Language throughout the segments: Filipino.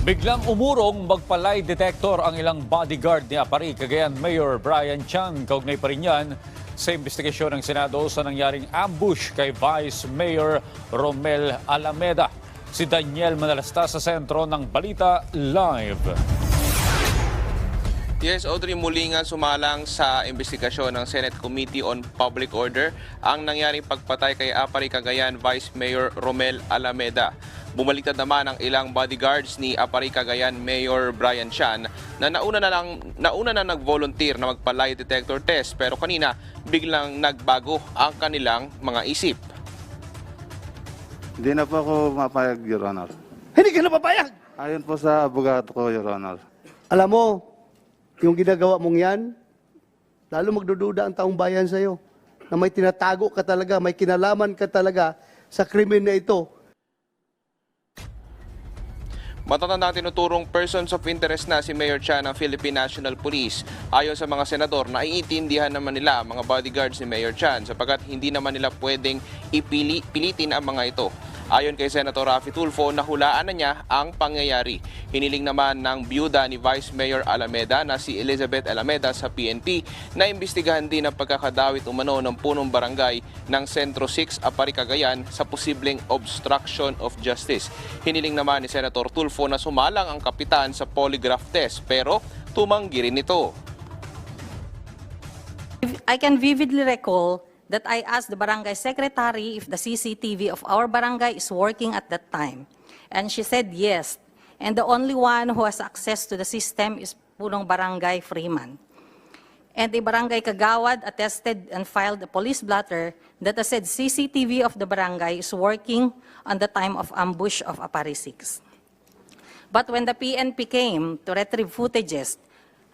Biglang umurong magpalay detector ang ilang bodyguard ni Apari Cagayan Mayor Brian Chan. Kaugnay pa rin yan sa investigasyon ng Senado sa nangyaring ambush kay Vice Mayor Romel Alameda. Si Daniel Manalasta sa sentro ng Balita Live. Yes, Audrey, muli nga sumalang sa investigasyon ng Senate Committee on Public Order ang nangyaring pagpatay kay Apari Cagayan Vice Mayor Romel Alameda. Bumaliktad naman ang ilang bodyguards ni Apari Cagayan Mayor Brian Chan na nauna na, lang, nauna na nag-volunteer na magpa-lie detector test pero kanina biglang nagbago ang kanilang mga isip. Hindi na po ako mapayag, Your Honor. Hindi ka na papayag. Ayon po sa abogado ko, Your Honor. Alam mo, yung ginagawa mong yan, lalo magdududa ang taong bayan sa'yo. Na may tinatago ka talaga, may kinalaman ka talaga sa krimen na ito. Matatandang tinuturong persons of interest na si Mayor Chan ng Philippine National Police. Ayon sa mga senador, naiintindihan naman nila mga bodyguards ni Mayor Chan sapagkat hindi naman nila pwedeng ipili, pilitin ang mga ito. Ayon kay Senator Rafi Tulfo, nahulaan na niya ang pangyayari. Hiniling naman ng byuda ni Vice Mayor Alameda na si Elizabeth Alameda sa PNP na imbestigahan din ang pagkakadawit umano ng punong barangay ng Sentro 6 Apari Cagayan sa posibleng obstruction of justice. Hiniling naman ni Senator Tulfo na sumalang ang kapitan sa polygraph test pero tumanggi rin ito. I can vividly recall that I asked the barangay secretary if the CCTV of our barangay is working at that time. And she said yes. And the only one who has access to the system is Punong Barangay Freeman. And the barangay Kagawad attested and filed a police blotter that said CCTV of the barangay is working on the time of ambush of Apari 6. But when the PNP came to retrieve footages,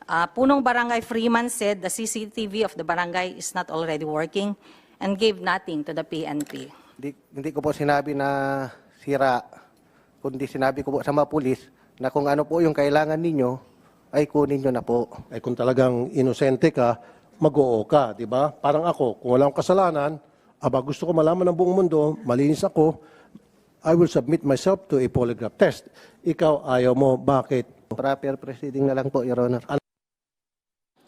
uh, Punong Barangay Freeman said the CCTV of the barangay is not already working and gave nothing to the PNP. Hindi, hindi ko po sinabi na sira, kundi sinabi ko po sa mga pulis na kung ano po yung kailangan ninyo, ay kunin nyo na po. ay kung talagang inosente ka, mag-oo ka, di ba? Parang ako, kung wala akong kasalanan, aba gusto ko malaman ng buong mundo, malinis ako, I will submit myself to a polygraph test. Ikaw, ayaw mo, bakit? Proper proceeding na lang po, Your Honor.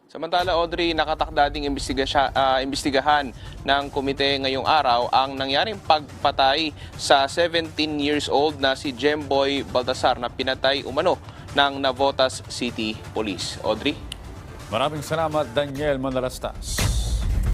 Samantala, Audrey, nakatakda ding ah, imbestigahan ng komite ngayong araw ang nangyaring pagpatay sa 17 years old na si Jemboy Baltasar na pinatay umano ng Navotas City Police. Audrey? Maraming salamat Daniel Manalastas.